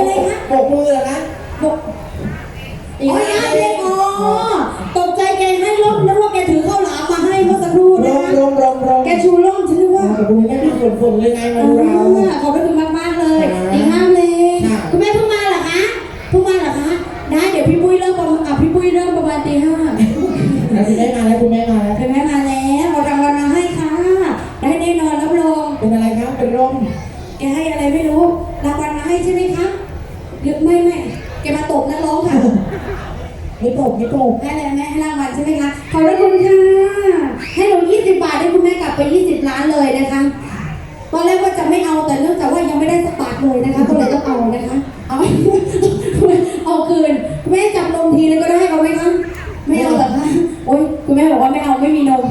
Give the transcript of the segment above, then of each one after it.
อะไรคะปกมือเหรอคะบอกอ๋อยาเด็กอ๋อตกใจแกให้ร่มนึกว่าแกถือข้าวหลามมาให้เมื่อสักครู่รนะมคะรมรมรมแกชูร่มฉันนึกว่าคุณแม่ที่ฝนฝนเลยไงมาดูเราอ่าขอบพระคุณมากมากๆเลยดีห้ามเลยค่ะ คุณแม่เพิ่งมาเหรอคะเพิ่งมาเหรอคะได้เดี๋ยวพี่ปุ้ยเริ่มประมาณอะพี่ปุ้ยเริ่มประมาณตีห้าคุณแม่มาแล้วคุณแม่มาแล้ว ให้โปกไม่ตกให้อะไรแม่ให้รางวัลใช่ไหมคะขอบพระคุณค่ะให้เรา 20 บาทให้คุณแม่กลับไป 20 ล้านเลยนะคะตอนแรกว่าจะไม่เอาแต่เนื่องจากว่ายังไม่ได้สกบาทเลยนะคะก็เลยต้องเอานะคะ เอาเอาคืนแม่จับนมทีนึงก็ได้เอาไหมคะไม่เอาเหรอคะโอ๊ยคุณแม่บอกว่าไม่เอาไม่มีนม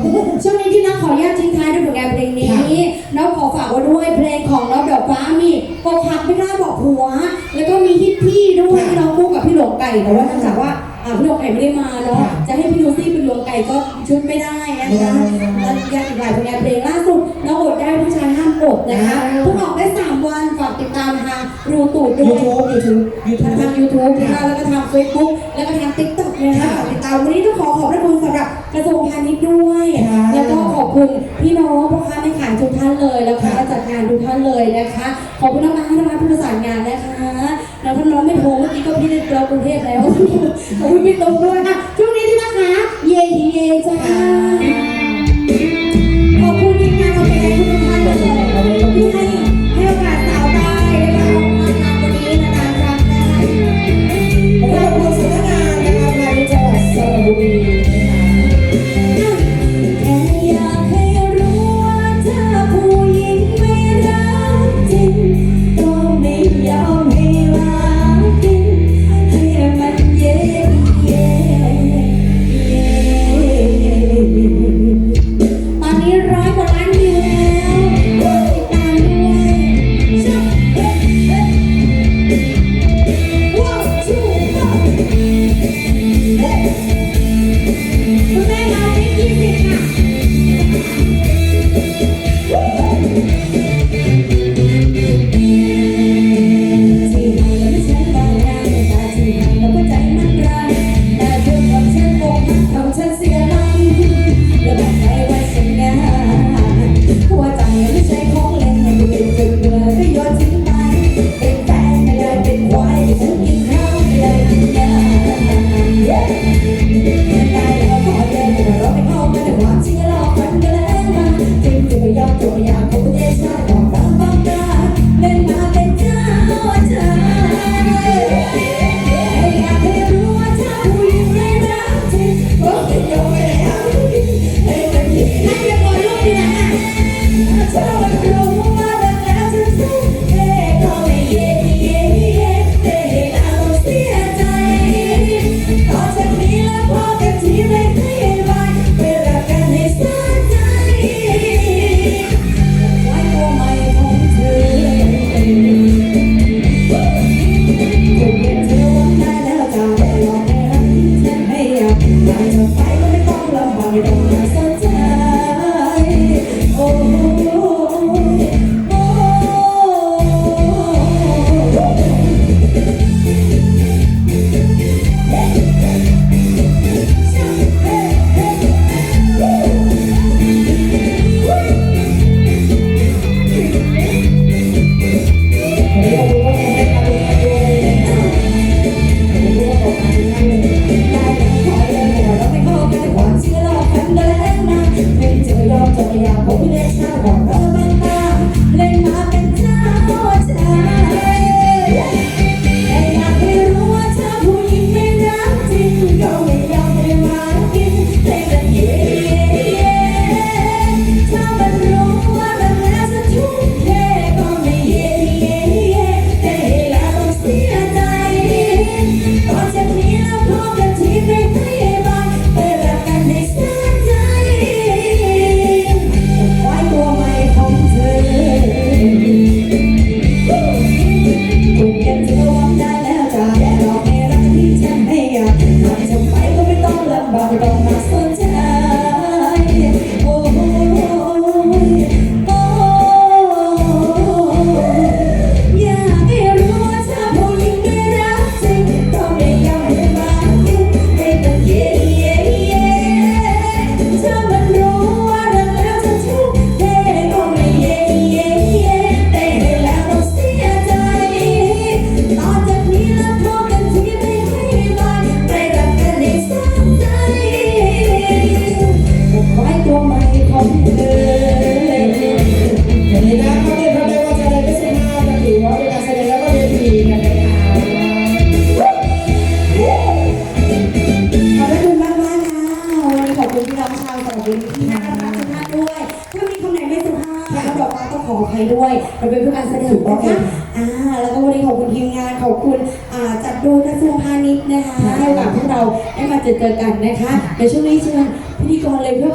การแสดงนะคะอ่าแล้วก็วันนี้ขอบคุณทีมงานขอบคุณอ่าจัดโดยกระทรวงพาณิชย์นะคะให้โอกาสพวกเราได้มาเจอเจอกันนะคะเดี๋ยวช่วงนี้เชิญพิธีกรเลยเพื่อ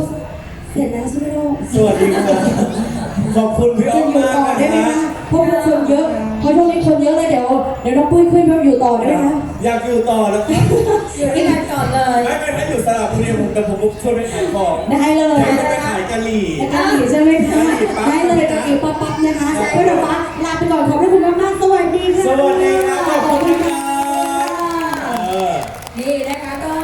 เสร็จแล้วใช่ไหมลูกสวัสดีครับขอบคุณพี่อ้จะอมอยู่มากต่อได้นะไหมฮะคะเพราะว่าคนเยอะเพ ราะช่วงนี้คนเยอะเลยเดี๋ยวเดี๋ยวน้องปุ้ยขึ้นมาอยู่ต่อได้ไหมคะอยากอยู่ต่อแล้วครับอยู่ด้วยกันก่อนเลยไม่ไม่ถ้าอยู่สระบุรีผมแต่ผมช่วยไปขายของได้เลยให้ไปขายกะหรี่กะหรี่ใช่ไหมคะได้เลยกะหรี่ป๊อปป๊อปนะคะเพื่อนเราลาไปก่อนขอบคุณมากๆสวัสดีค่ะสวัสดีครับขอบคุณครับเออนี่นะคะก็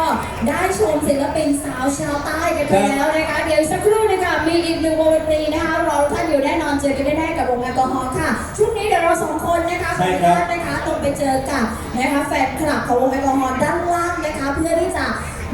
ได้ชมศิลปินสาวชาวใต้กันไปแล้วนะคะเดี๋ยวอีกสักครู่หนึงค่ะมีอีกหนึ่งวงดนตรีนะคะรอทุกท่านอยู่แน่นอนเจอกันแน่ๆกับวงแอลกอฮอล์ค่ะช่วงนี้ เดี๋ยวเราสองคนนะคะขออนุญาตนะคะลงไปเจอกับนะคะแฟนคลับของวงแอลกอฮอล์ด้านล่างนะคะ เพื่อที่จะ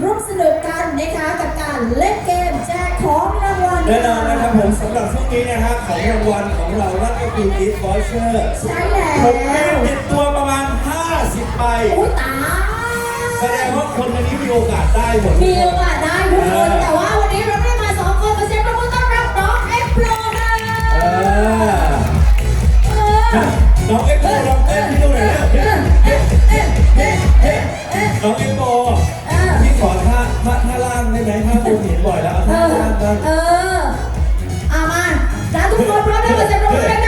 ร่วมสนุกกันนะคะกับการเล่นเกมแจกของรางวัลแน่นอนนะครับผมสำหรับช่วงนี้นะครับของรางวัลของเรานั่นก็คือ Gift Voucher ใช่แล้ผมมีวติดตัวประมาณ 50ใบอุ้ยตายแสดงว่าคนในนี้มีโอกาสได้หมดมีโอกาสได้ทุกคนแต่ว่าวันนี้เราไม่ได้มาสองคนมาเสียงปรบมือต้อนรับน้องเอ็กโปรค่ะเออเออ น้องเอ็กโปลองเต้นให้ดูหน่อยแล้วน้องเอ็กโปพี่ขอท่าท่าท่าล่างได้ไหมท่าผมเห็นบ่อยแล้วเอาเอท่าอล่างบ้างเอออามาจ้าทุกคนพร้อมแล้วเปรบมือดังๆให้น้องเอ็กโป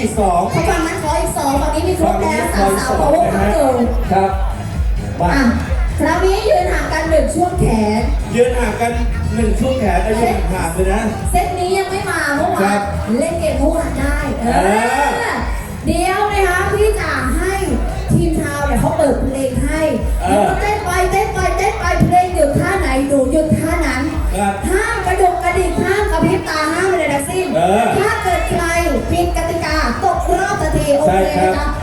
อีกสองเขาฟังนั้นขออีกสองฝั่งนี้มีครฝั่บงนี้แล้วขสาอวอีกสาสวองพาวเวอร์นะพัฮะเกิลครับมาอะคราวนี้ยืนห่างกันหนึ่งช่วงแขน ยืนห่างกันหนึ่งช่วงแขนแต่ยืนห่างๆเลยนะ เซตนี้ยังไม่มาเมื่อครัวานบเล่นเกมเมื่อวานได้ เอเอ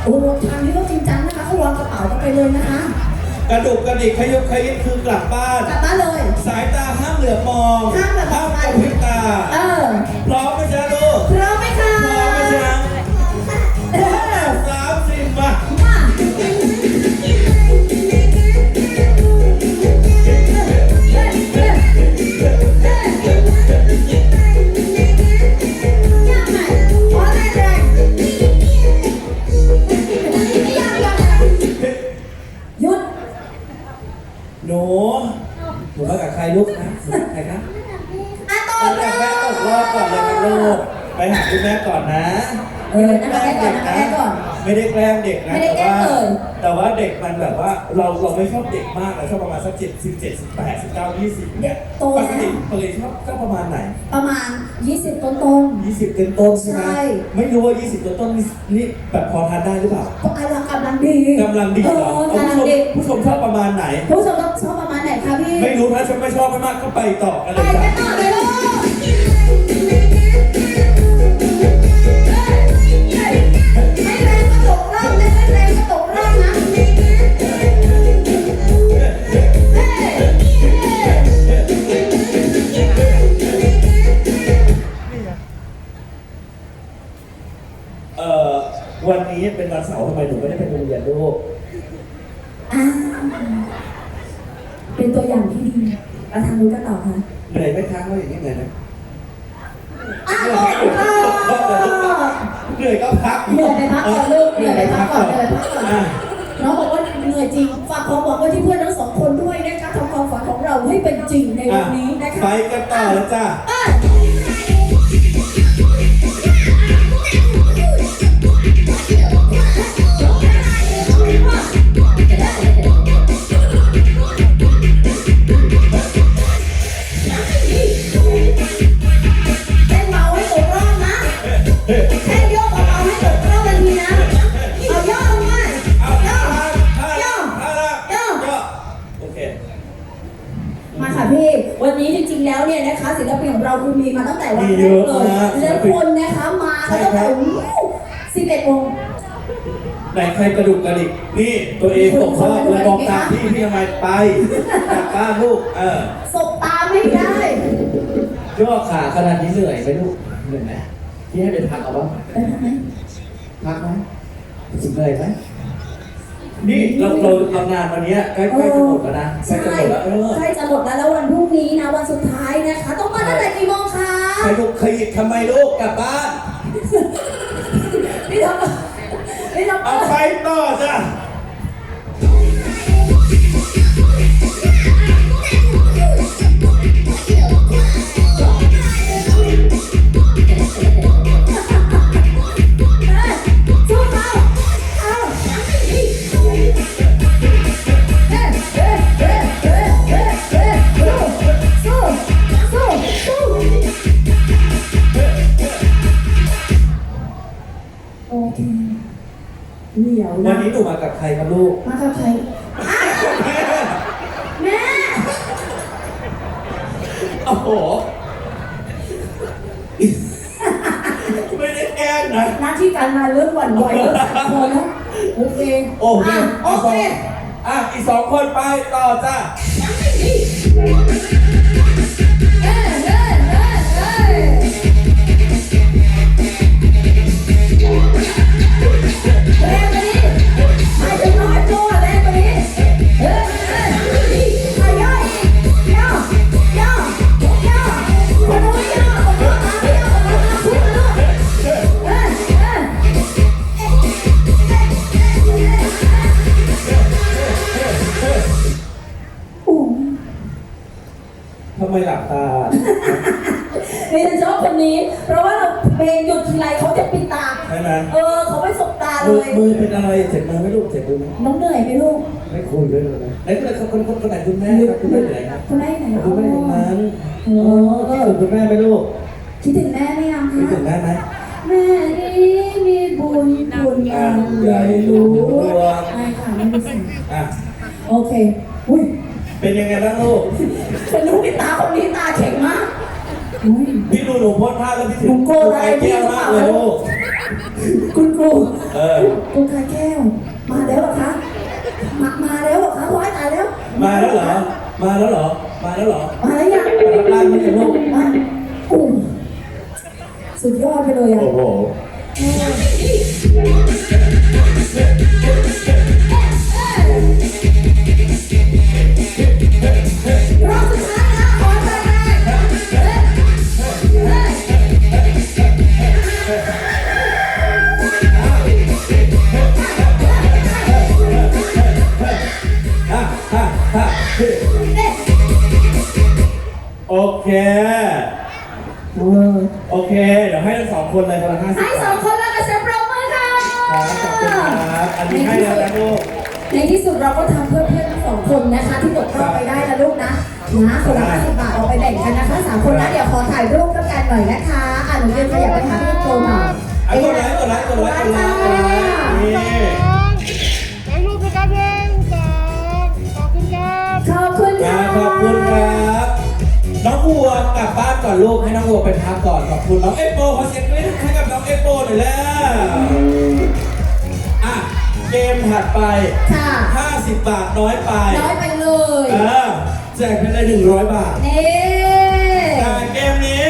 โอ้โหทางนี้ก็จริงจังนะคะเขาวางกระเป๋ากันไปเลยนะคะกระดูกกระดิกขยุบขยิบคือกลับบ้าน กลับบ้านเลย สายตาห้ามเหลือบมองห้ามเหลือบมอง ห้ามกระพริบตา เออ พร้อมไหมจ๊ะ เลยครับลูกไปหาคุณแม่ก่อนนะเออนะคะแม่ก่อนนะคะแม่ก่อน ไม่ได้แกล้งเด็กนะไม่ได้แกล้แต่งว่า เลย แต่ว่าเด็กมันแบบว่าเราเราไม่ชอบเด็กมากเราชอบประมาณสักเจ็ดสิบเจ็ดสิบแปดสิบเก้ายี่สิบเนี่ยโตปแล้ว กติปกติชอบก็ประมาณไหนประมาณ 20 ต้นยี่สิบเต็มต้นใช่ไหมใช่ ไม่รู้ว่ายี่สิบต้นต้นนี่นี่แบบพอทานได้หรือเปล่าๆก็กำลังกำลังดีกำลังดีเหรอเออเอากำลัผู้งชมดีผู้ชมชอบประมาณไหน ผู้ชมต้องชอบประมาณไหนคะพี่ ไม่รู้ถ้าชมไม่ชอบไม่มากก็ไปต่อกันไปเลยกัจ้ะนต่อ วันนี้เป็นวันเสาร์ทำไมหนูไม่ได้ไปโรงเรียนลูกอ่าเป็นตัวอย่างที่ดีเราทางนู้นกันต่อค่ะเหนื่อยไหมคะว่าอย่างนี้เหนื่อยไหมอ้าวเหนื่อยก็พักเหนื่อยไปพักก่อนลูกเหนื่อยไปพักก่อนเหนื่อยไปพักก่อนอะน้องบอกว่าเหนื่อยจริง ฝากความหวังไว้ที่เพื่อนทั้งสองคนด้วยนะคะทำความฝันของเราให้เป็นจริงในวันนี้นะคะไปกันต่อแล้วจ้ะ นี่ยนะคะศิลปินของเราคือมีมาตั้งแต่วันมีแรเยกอะเลยนะ แล้วคนนะคะมาแล้วก็แบบสิบเอ็ดโมงไหนใครกระดุกกระดิกนี่ตัวเองตกรอบเลยบอกตามพี่พี่ทำไมไปกลับบ้านลูกเออสบตาไม่ได้ ย่อขาขนาดนี้เหนื่อยไหมลูกเหนื่อยไหมพี่ให้เป็นพักเอาบ้างพักไหมเหนื่อยไหมนี่เราเราทำงานวันเนี้ยใกล้ใกล้จะหมดแล้วนะใกล้ใช่จะหมดแล้วเออ ใกล้จะหมดแล้วแล้ววันพรุ่งนี้นะวันสุดท้ายนะ คะต้องมาตั้งแต่กี่โมงคะใครลูกขยิบทำไมลูกกลับบ้านพี่ทำพี่ทำเอาไปต่อจ้ะ เคเดี๋ยววันนะนี้หนูมากับใครครับลูก มากับใครแม่โอ้โห ไม่ได้แกล้งนะ หน้าที่การงานเริ่มหวั่นไหวแล้วสามคนแล้วโอเคโอเคอะโออีกสเคองอะ อีกสองคนไปต่อจ้ะเอ้ย ร นี่ฉันชอบคนนี้ เพราะว่าเราเพลงหยุดทีไรเขาจะปิดตา ใช่ไหมเออเขาไม่สบตาเลมือย มือเป็นอะไรเจ็บมือไหมลูกเจ็บมือไหมน้องเหนื่อยไหมลูกไม่คุยด้วยเลยนะไหนคนคนคนคนไหนคุณแม่ครับคุณแม่อยู่ไหนครับคุณแม่ไหนคุณแม่ตรงนั้นโอ้คิดถึงคุณแม่ไหมลูกคิดถึงแม่ไหมยังคิดคะถึงแม่ไหมแม่นี่มีบุญบุญอันใหญ่หลวงใช่ค่ะไม่รู้สิอะโอเค อุ้ยเป็นยังไงบ้างลูกฉันรู้พี่ตาคนนี้ตาแข็งมากอุ้ย พี่ดูหนูโพสท่าแล้วพี่ถึหนูงโกรธอะไรแก้วมากเลยลูกคุณครูเออคุณคาแก้ว มาแล้วเหรอคะมามาแล้วเหรอคะว้ายตายแล้ว มาแล้วเหรอ มาแล้วเหรอ มาแล้วเหรอ มาแล้วยังมารับร่างไม่ใช่ลูกมาโอ้สุดยอดไปเลยอะโอ้โหร เราก็ทำเพื่อเพื่อนทั้งสองคนนะคะ ที่ตกรอบไปได้นะลูกนะนะคนละห้าสิบบาทเอาไปแบ่งกันนะคะสามคนนะเดี๋ยวขอถ่ายรูปด้วยกันหน่อยนะคะอะหนูยืนขยับไปหาพี่โตหน่อยอะกดไลค์กดไลค์กดไลค์กดไลค์นี่ถ่ายรูปนะครับหนึ่งสองขอบคุณครับขอบคุณอะค่ะขอบคุณครับน้องวัวกลับบ้านก่อนลูกให้น้องวัวไปพักก่อนขอบคุณน้องเอฟโปขอเสียงกรี๊ดให้กับน้องเอฟโปหน่อยแล้ว มถัดไป ค่ะ 50 บาทน้อยไปน้อยไปเลยเออแจกไปเลย100 บาทนี่แต่เกมนี้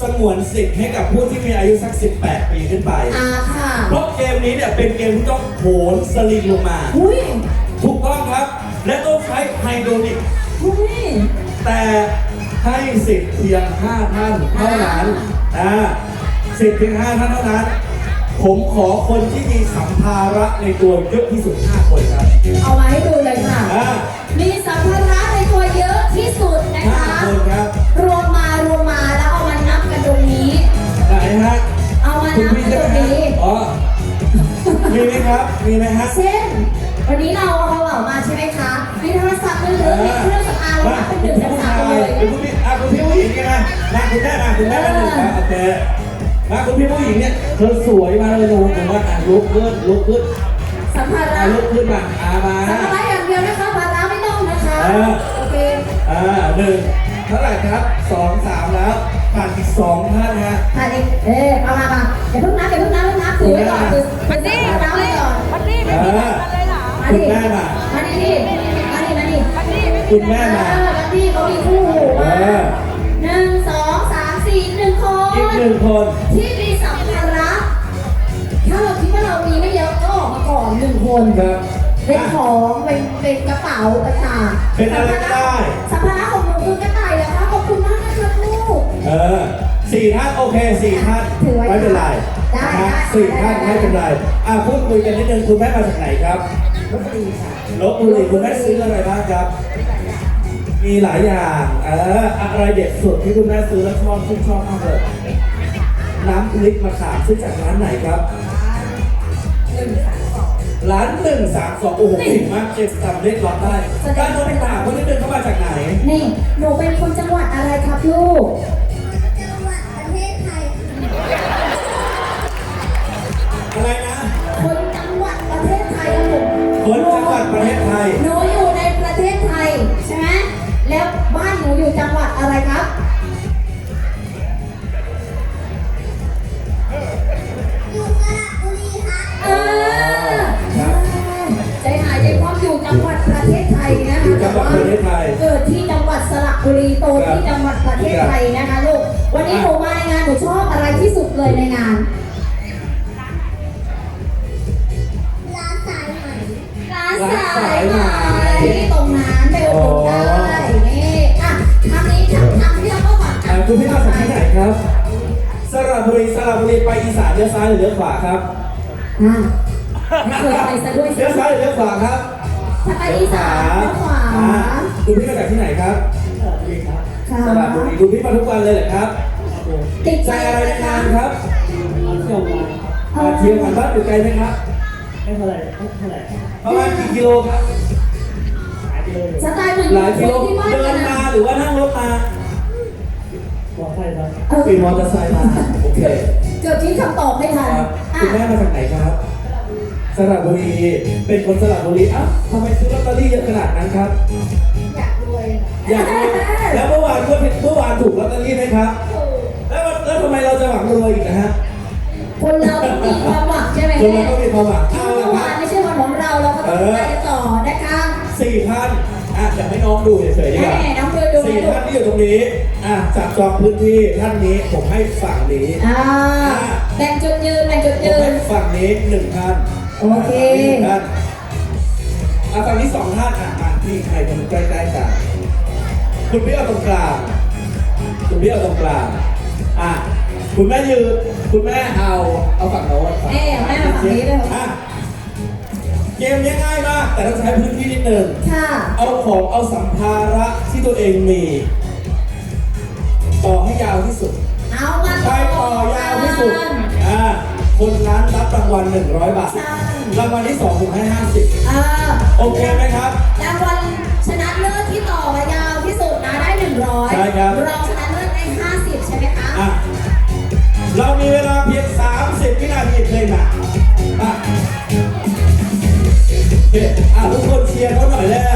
สงวนสิทธิ์ให้กับผู้ที่มีอายุสัก 18 ปีขึ้นไป อ่าค่ะเพราะเกมนี้เนี่ยเป็นเกมที่ต้องโหนสลิงลงมา อุ้ยถูกต้องครับ และต้องใช้ไฮโดรลิก อุ้ย แต่ให้สิทธิ์เพียง 5 ท่านเท่านั้นอ่าสิทธิ์เพียง 5 ท่านเท่านั้น ผมขอคนที่มีสัมภาระในตัวเยอะที่สุด 5 คนครับ เอามาให้ดูเลยค่ะ อ่า มีสัมภาระในตัวเยอะที่สุดนะคะ5คนครับรวมมารวมมาแล้วเอามานับกันตรงนี้ ไหนฮะเอามาคุณนับพี่กันใช่ตไหรมงฮะนี้ อ๋อมีไหมครับ มีไหมฮะ เช่น วันนี้เราเอากระเป๋ามาใช่ไหมคะมีโทรศัพท์มือถือมีเครื่องสำอางแล้วมาก็เป็นคุหณนึ่งพี่สำผู้อางชายเลย คุณพี่อะคุณพี่ผู้หญิงกันนะมาคุณแม่มาคุณแม่มาหนึ่งครับโอเค มาคุณพี่ผู้หญิงเนี่ยเธอสวยมาเลยหนูผมว่าอะลุกขึ้นลุกขึ้นสัมภาระอะลุกขึ้นมาอะมา สัมภาระอย่างเดียวนะคะภาระไม่ต้องนะคะ เออ โอเค อ่าหนึ่งเท่าไหร่ครับสองสามแล้วผ่านอีกสองท่านฮะมาดิเอ๊ะเอามามาอย่าเพิ่งนับอย่าเพิ่งนับเพิ่งนับถือไว้ก่อนถือมันนี่นับไว้ก่อนวันนี้ไม่มีบัตรกันเลยเหรอมาคุณดิแม่มามาดิดิมาดิมาดิวันนี้ไม่มีคุณแม่มา เออมาดิเขามีคู่หูเอมา อ หนึ่งคน ที่มีสัมภาระ ถ้าเราคิดว่าเรามีไม่เยอะก็ออกมาก่อนหนึ่งคนครับ เป็นของเป็นเป็นกระเป๋าต่างๆเป็นอะไรก็ได้ สัมภาระของหนูคือกระต่ายนะคะขอบคุณมากนะคะลูก เออสี่ท่านโอเคสี่ท่านถือไว้ไม่เป็นไรได้นะฮะได้สี่ท่านได้ ไม่เป็นไรอะพูดคุยกันนิดนึงคุณแม่มาจากไหนครับลบบุรีค่ะลบบุรีคุณแม่ซื้ออะไรบ้างครับ มีหลายอย่างเอออะไรเด็ดสุดที่คุณแม่ซื้อแล้วชอบชื่นชอบมากเลย น้ำพริกมะขามซื้อจากร้านไหนครับ หนึ่งสามสองร้านหนึ่งสามสองโอ้โหเก่งมากเจมส์จำเลขล็อตได้ด้านโน้นเป็นต่างคนนิดนึงเข้ามาจากไหน นี่ หนูเป็นคนจังหวัดอะไรครับลูก จังหวัดประเทศไทยอะไรนะคนจังหวัดประเทศไทยครับผมคนจังหวัดประเทศไทย หนูอยู่ในประเทศไทยใช่ไหมแล้วบ้านหนูอยู่จังหวัดอะไรครับ ประเทศไทย เกิดที่จังหวัดสระบุรีโตที่จังหวัดประเทศไทยนะคะลูก วันนี้หนูมาในงานหนูชอบอะไรที่สุดเลยในงาน ร้านสายไหมร้านสายไหมตรงนั้นไปอุดหนุนได้นี่อะทางนี้ทางทางที่เราก็หวังอ่าคุณพี่มาจากที่ไหนครับ สระบุรีสระบุรีไปอีสานเลี้ยวซ้ายหรือเลี้ยวขวาครับอะไม่เคยไปซะด้วยเลี้ยวซ้ายหรือเลี้ยวขวาครับ ถ้าไปอีสานเลี้ยวขวาอ่คุณพี่มาจากที่ไหนครับสระบุรีครับค่ะสระบุรีคุณพี่มาทุกวันเลยเหรอครับติดใจใจอะอะไรไรในคะงานครับมาเที่ยวกันบ้านอยู่ไกลไหมครับไม่เท่าไหร่เท่าไหร่ประมาณกี่กิโลครับสไตล์เหมือนหลายกิโลที่บ้านเดิกันนนะมาหรือว่านั่งรถมาเออขี่มอเตอร์ไซค์มาโอเคเกือบคิดคำตอบไม่ทันครับอะคุณแม่มาจากไหนครับ สระบุรีเป็นคนสระบุรีอ้าวทำไมซื้อลอตเตอรี่เยอะขนาดนั้นครับ อยากรวยอยากรู้แล้วเมื่อวานเมื่อเมื่อวานถูกลอตเตอรี่ไหมครับ แล้วแล้วทำไมเราจะหวังรวยอีกนะฮะคนเราต้องมีความหวังใช่ไหมคนเราก็มีความหวังเอาเมื่ละอครัวานบไม่ใช่วันของเราเราก็ต้องไปกันต่อนะคะสี่ท่านอะอยากให้น้องดูเฉยๆดีกว่าแม่น้องเพื่อนดูสี่นะลูกท่านที่อยู่ตรงนี้ อะจับจองพื้นที่ท่านนี้ผมให้ฝั่งนี้อ่าแบ่งจุดยืนแบ่งจุดผมยืให้นฝั่งนี้หนึ่งท่าน โอเคฝั่งนี้หนึ่งท่านอะฝั่งนี้สองท่านอะมาที่ใครคนใกล้ๆกันคุณพี่เอาตรงกลางคุณพี่เอาตรงกลางอะคุณแม่ยืนคุณแม่เอาเอาฝั่งโน้นฝั่งเอ๊ะแม่มาฝั่งนี้เลยเหรออะเกมนี้ง่ายมาก แต่ต้องใช้พื้นที่นิดหนึ่งค่ะเอาของเอาสัมภาระที่ตัวเองมี ต่อให้ยาวที่สุด เอามาใครต่อยาวที่สุดอ่า คนนั้นรับรางวัล100 บาท ใช่รางวัลที่2ผมให้50อ่าโอเคไหมครับ รางวัลชนะเลิศที่ต่อมายาวที่สุดนะได้หนึ่งร้อยใช่ครับ รองชนะเลิศได้ห้าสิบใช่ไหมคะ อะ เรามีเวลาเพียง 30 วินาทีเพลงมาอะโอเคอะทุกคนเชียร์เขาหน่อยแล้ว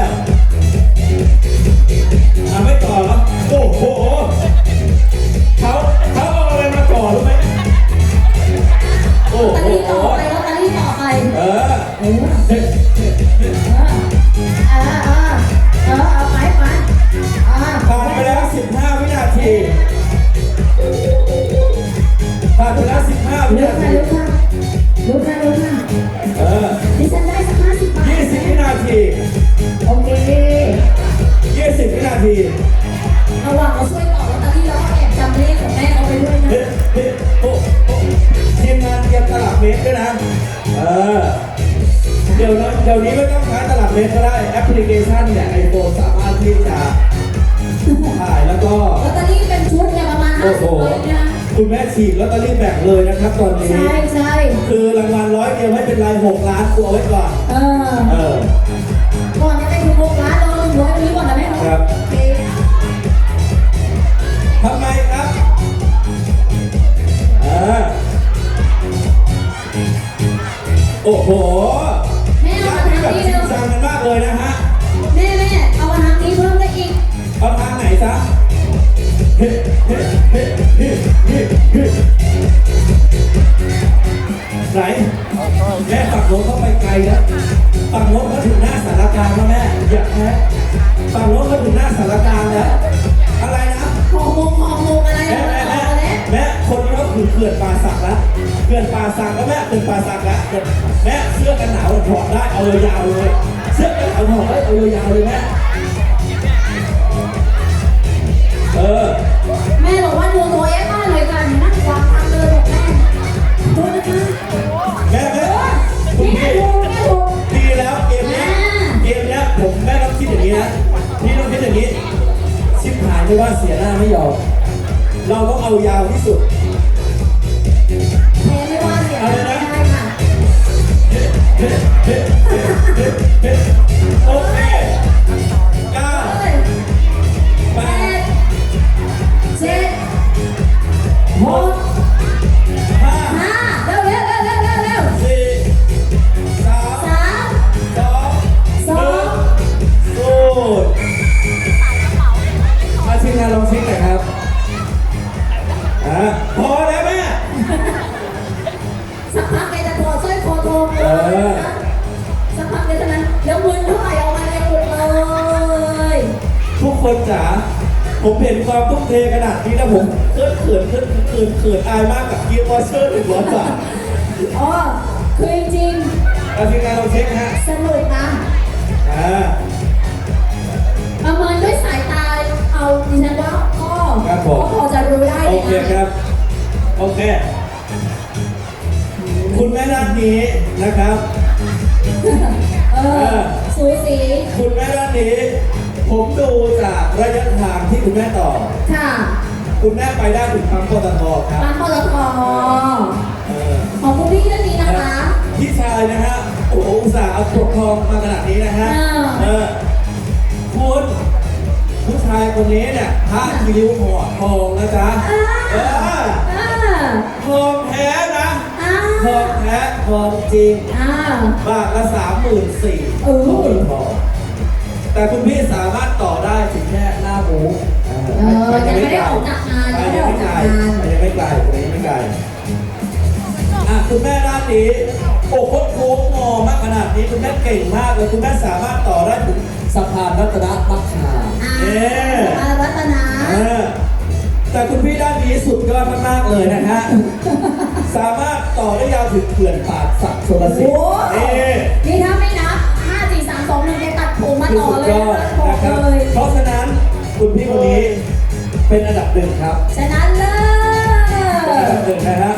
โอ้โหสิบใบนะคุณแม่ฉีกลอตเตอรี่แบ่งเลยนะครับตอนนี้ ใช่ใช่คือรางวัลร้อยเดียวไม่เป็นไรหกล้านตัวไว้ก่อน เออ เออ ก่อนจะไปถึงโรงร้านเราหนึ่งร้อยตรงนี้ก่อนนะแม่เนาะครับโอเคทำไมครับเออโอ้โห ไหนแม่ฝั่งโน้นเข้าไปไกลแล้วฝั่งโน้นเขาถึงหน้าสารกลางแล้วแม่อย่าแพ้ฝั่งโน้นเขาถึงหน้าสารกลางแล้วอะไรนะหอมงหอมงอะไรแม่อะแม่ไรแม่แล้วแม่คนนี้ก็คือเขื่อนป่าสักแล้วเขื่อนป่าสักแล้วแม่เขื่อนป่าสักแล้วแม่เสื้อกันหนาวถอดได้เอายาวๆเลย เสื้อกันหนาวถอดได้เอายาวๆเลยแม่ ไม่ว่าเสียหน้าไม่ยอม เราต้องเอายาวที่สุด พักแกจะถอดสร้อยคอทองเออสักพักเดียวเท่านั้นเดี๋ยวเงินเท่าไหร่เอามาเลยหมดเลยทุกคนจ๋าผมเห็นความทุ่มเทขนาดนี้นะผมเขินเขินเขินเขินเขินอายมากกับเกียร์วอเชอร์หนึ่งร้อยบาทอ๋อคือจริงมาทีมงานลองเช็คฮะๆสนุกนะอ่าประเมินด้วยสายตาเอาดิฉันว่าพ่อครับผมพ่อจะรู้ได้โอเลยเคครับ โอเค คุณแม่ด้านนี้นะครับ เออสูสี คุณแม่ด้านนี้ ผมดูจากระยะทางที่คุณแม่ต่อ ค่ะคุณแม่ไปได้ถึงปั๊มปตทครับร้านปตทเออของคุณพี่เรื่องนี้นะคะพี่ชายนะฮะโอ้โหอุตส่าห์เอาปกทองมาขนาดนี้นะฮะอ่าเออคุณผู้ชายคนนี้เนี่ยผ้าคิริ้วห่อทองนะจ๊ะเอออ่ แท้ทองจริงอ่าบาทละสามหมื่นสี่เออของเป็นทองแต่คุณพี่สามารถต่อได้ถึงแค่หน้าหมูเออยังไม่ได้ออกจากงานไปยังไม่ได้ยัองอกไม่ไกลจากงานไปยังไม่ไกลตรงนี้ไม่ไกลอะคุณแม่ด้านนี้โอ้โคตรโค้งงอมากขนาดนี้คุณแม่เก่งมากเลยคุณแม่สามารถต่อได้ถึงสะพานรัตนมัคคาอ่าเอ๊ะอารัตนา เออแต่คุณพี่ด้านนี้สุดยอดมากๆเลยนะฮะ สามารถต่อได้ยาวถึงเขื่อนป่าสักชลสิทโอ้ธิ์เอ๊ะนี่ถ้าไม่นับ5 4 3 2 1แกตัดผมมาคือต่อสุดเลยยอดนะบอนะกครับ เลยเพราะฉะนั้นคุณพี่คนนี้เป็นอันดับหนึ่งครับฉะนั้นเลเป็นอันดัยบหนึ่งนะฮะ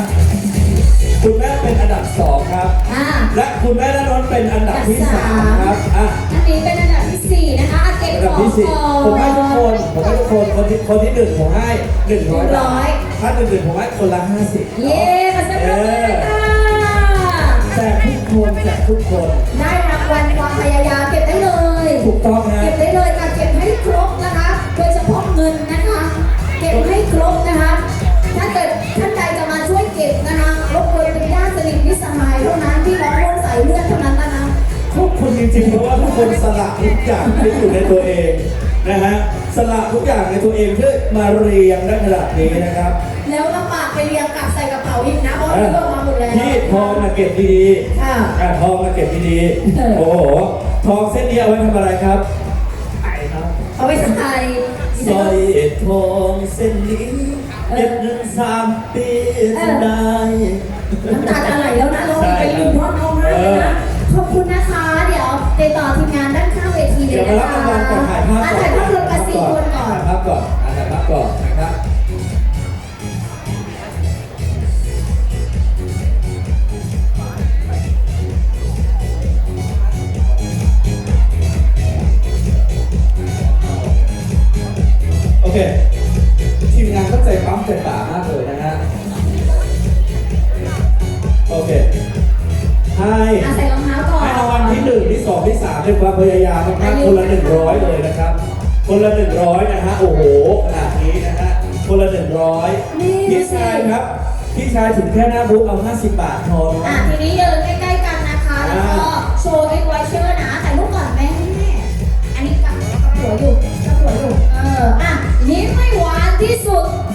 คุณแม่เป็นอันดับสองครับ อ่า และคุณแม่ด้านโน้นเป็นอันดับที่สามครับอะอันนี้เป็นอันดับที่4นะคะอาเก็บอันขดับองที่สี่ก่อนผมให้ทุกคนผมให้ทุกคนคนที่คนที่หนึ่งผมให้หนึ่งร้อยบาท100ถ้าหนึ่งหนึ่งผมให้คนละห้าสิบเย้มาสักครู่เลยค่ะแจกทุกคนแจกทุกคนได้รางวัลความพยายามเก็บได้เลยถูกต้องฮะเก็บได้เลยค่ะเก็บให้ครบนะคะ โดยเฉพาะเงินนะคะ เก็บให้ครบนะคะ ถ้าเกิดท่าน ใดจะมาช่วยเก็บนะคะรบกวนเป็นญาติสนิทมิตรสหายเท่านั้นที่น้องร่วมสายเลือดเท่านั้นนะคะทุกคนจริงๆเพราะว่าทุกคนสละทุกอย่างที่อยู่ในตัวเองนะฮะสละทุกอย่างในตัวเองเพื่อมาเรียงได้ขนาดนี้นะครับแล้วลำบากไปเรียงกลับใส่กระเป๋าอีกนะเพราะว่าเลือกมาหมดแล้วพี่ทองมาเก็บดีค่ะๆอะทองมาเก็บดีเออๆโอ้โหทองเส้นนี้เอาไว้ทำอะไรครับเอาไปใส่สร้อยทองเส้นนี้ เก็บเงินสามปีจะได้ น้ำตาจะไหลแล้วนะเราไปยืนร้องร้องไห้เลยนะ ขอบคุณนะคะ เดี๋ยวติดต่อทีมงานด้านข้างเวทีเลเดี๋ยยวมานะรับคะรางวัลก่อนถ่ายภาพอะก่อนถ่ายภาพรวมกันสี่คนก่อน ถ่ายภาพก่อนอะถ่ายภาพก่อนนะครับโอเคทีมงานก็ ใจปั๊มใจป่ามากเลยนะฮะ โอเคให้อะใส่รองเท้าก่อนให้รางวัลที่หนึ่งที่สองที่สามด้วยความพยายามนะครับคนละหนึ่งร้อยเลยนะครับ คนละหนึ่งร้อยนะฮะ โอ้โหขนาดนี้นะฮะ คนละหนึ่งร้อยพี่ชายครับ พี่ชายถึงแค่หน้าบุ๊กเอาห้าสิบบาทพออะนะทีนี้เดินใกล้ๆกันนะคะ แล้วก็โชว์ไอ้ไวเชอร์นะถ่ายรูปก่อนแม่อันนี้กับกับหัวอยู่กับหัวอยู่ เออ อะคุณ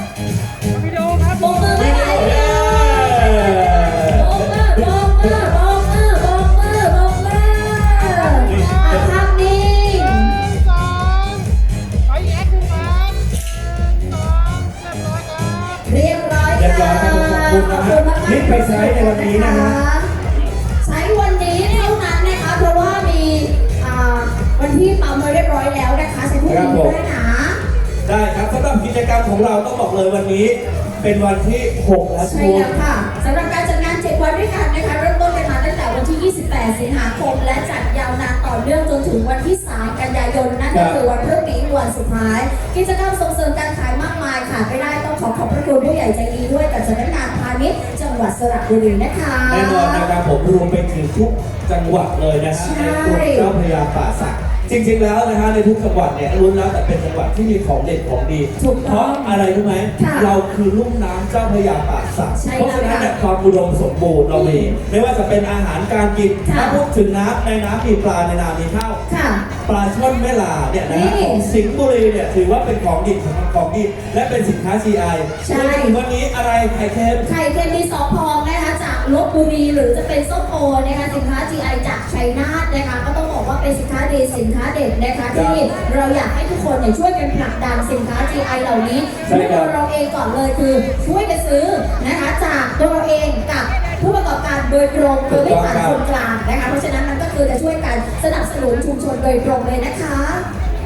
เป็นวันที่ 6 แล้วใช่ทุกแล้วค่ะสำหรับการจัดงาน 7 วันด้วยกันนะคะเริ่มต้นกันมาตั้งแต่วันที่ 28 สิงหาคม และจัดยาวนานต่อเนื่องจนถึงวันที่ 3 กันยายนนั่นก็คือวันพรุ่งนี้วันสุดท้าย กิจกรรมส่งเสริมการขายมากมายค่ะไม่ได้ต้องขอขอบพระคุณผู้ใหญ่ใจดีด้วยกับสำนักงานพาณิชย์จังหวัดสระบุรีนะคะ แน่นอนนะครับผมรวมไปถึงทุกจังหวัดเลยนะฮะใช่ ในกรมเจ้าพระยาป่าสัก จริงๆแล้วนะฮะในทุกจังหวัดเนี่ยล้วนแล้วแต่เป็นจังหวัดที่มีของเด่นของดีถูกเพต้อราะงอะไรรู้ไหมค่ะเราคือลุ่มน้ำเจ้าพระยาป่าสักใช่เพราะฉะนั้นแล้วค่ะเนี่ยความอุดมสมบูรณ์เรามีไม่ว่าจะเป็นอาหารการกินค่ะ ถ้าพูดถึงน้ำในน้ำมีปลาในน้ำมีข้าว ค่ะ ปลาช่อนแม่ลาเนี่ยนะฮะนี่ของสิงห์บุรีเนี่ยถือว่าเป็นของดีของของดีและเป็นสินค้า GI ใช่ รวมถึงวันนี้อะไรไข่เค็ม ไข่เค็มมีสองพองนะคะจากลบบุรีหรือจะเป็นส้มโอนะคะสินค้า GI จากชัยนาทนะคะก็ต้องบอก ว่าเป็นสินค้าดีสินค้าเด็ดนะคะที่เราอยากให้ทุกคนเนี่ยช่วยกันผลักดันสินค้า GI เหล่านี้ใช่ด้วยครัตับ วเราเองก่อนเลยคือช่วยกันซื้อนะคะจากตัวเราเองกับผู้ประกอบการโดยตรงโดยไม่ผ่านคนกลางนะคะเพราะฉะนั้นมันก็คือจะช่วยกันสนับสนุนชุมชนโดยตรงเลยนะคะ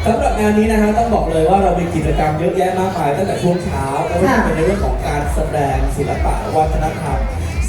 สำหรับงานนี้นะฮะต้องบอกเลยว่าเรามีกิจกรรมเยอะแยะมากมายตั้งแต่ช่วงเช้าแล้วก็จะเป็นในเรื่องของการแสดงศิลปะวัฒนธรรม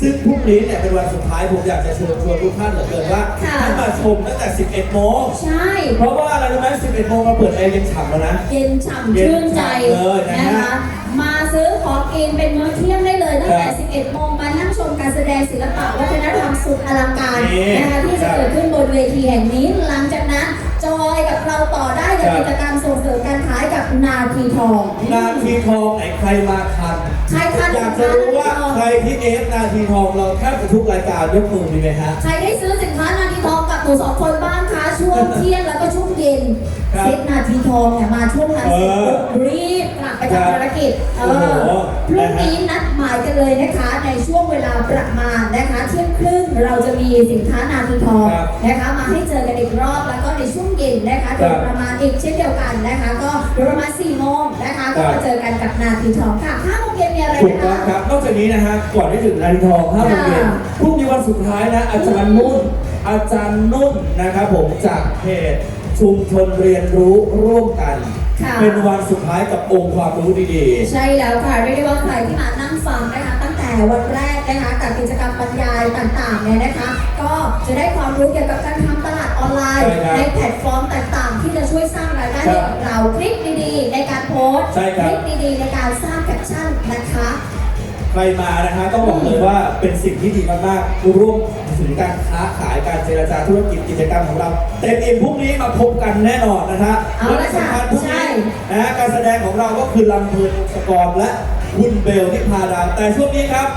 ซึ่งพรุ่งนี้เนี่ยเป็นวันสุดท้ายผมอยากจะเชิญชวนทุกท่านเหลือเกินว่าค่ะให้มาชมตั้งแต่ 11 โมง ใช่ เพราะว่าอะไรรู้ไหม11 โมงเราเปิดแอร์เย็นฉ่ำแล้วนะ เย็นฉ่ำชื่นใจเย็นฉ่ำเลยนะฮะนะคะ มาซื้อของกินเป็นมื้อเที่ยงได้เลยตั้งแต่ ครับ11 โมงมานั่งชมการแสดงศิลปะวัฒนธรรมสุดอลังการนี่นะคะที่จะครับเกิดขึ้นบนเวทีแห่งนี้ หลังจากนั้นจอยกับเราต่อได้ กับครับกิจกรรมส่งเสริมการขายกับนาทีทองนาทีทองไหนใครมาทันใครทันอยากจะรู้ว่าใครที่เอฟนาทีทองเราแทบจะทุกรายการยกมือมีไหมฮะใครได้ซื้อสินค้านาทีทองกับหนูสองคนบ้างคะ ช่วงเที่ยงแล้วก็ช่วงเย็นครับเซ็ตนาทีทองเนี่ยมาช่วงนั้นเสร็จเออปุ๊บรีบกลับไปทำภารกิจเอโอ้โหอพรุ่งนี้นัดหมายกันเลยนะคะ ในช่วงเวลาประมาณนะคะเที่ยงครึ่งเราจะมีสินค้านาทีทองครับนะคะมาให้เจอกันอีกรอบแล้วก็ในช่วงเย็นนะคะโดครัยบประมาณอีกเช่นเดียวกันนะคะ ก็โดยประมาณ4โมงนะคะก็ครัมาบเจอกันกับนาทีทองค่ะ5โมงเย็นมีอะไรถูกนะต้องคะครับ นอกจากนี้นะฮะ ก่อนที่ถึงนาทีทอง5โมงเย็นค่ะ พรุ่งนี้วันสุดท้ายนะ อาจารย์นุ่น อาจารย์นุ่นนะครับผมจากเพจชุมชนเรียนรู้ร่วมกัน ค่ะ เป็นวันสุดท้ายกับองค์ความรู้ดีใช่แล้วค่ะเรียกได้ว่าใครที่มานั่งฟังนะคะตั้งแต่วันแรกนะคะกับกิจกรรมบรรยายต่างๆเนี่ยนะคะ ก็จะได้ความรู้เกี่ยวกับการทำตลาดออนไลน์ใช่ครับในแพลตฟอร์มต่างๆ ที่จะช่วยสร้างรายได้ครัให้บกับเราคลิปดีๆ ในการโพสต์ใช่คครับลิปดีๆ ในการสร้างแคปชั่นนะคะๆ ใครมานะฮะต้องบอกเลยว่าเป็นสิ่งที่ดีมากๆร่วมถึงการค้าขายการเจรจาธุรกิจกิจกรรมของเราเต็มอิ่มพรุ่งนี้มาพบกันแน่นอนนะฮะเอาละและที่สำคัญพรุ่งใช่ นี้นะฮะการแสดงของเราก็คือลำเพลินสกรและคุณเบลนิพาดาแต่ช่วงนี้ครับ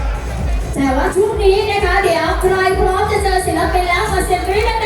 แต่ว่าช่วงนี้นะคะ เดี๋ยวใครพร้อมจะเจอศิลปินแล้วขอเสียงกรี๊ด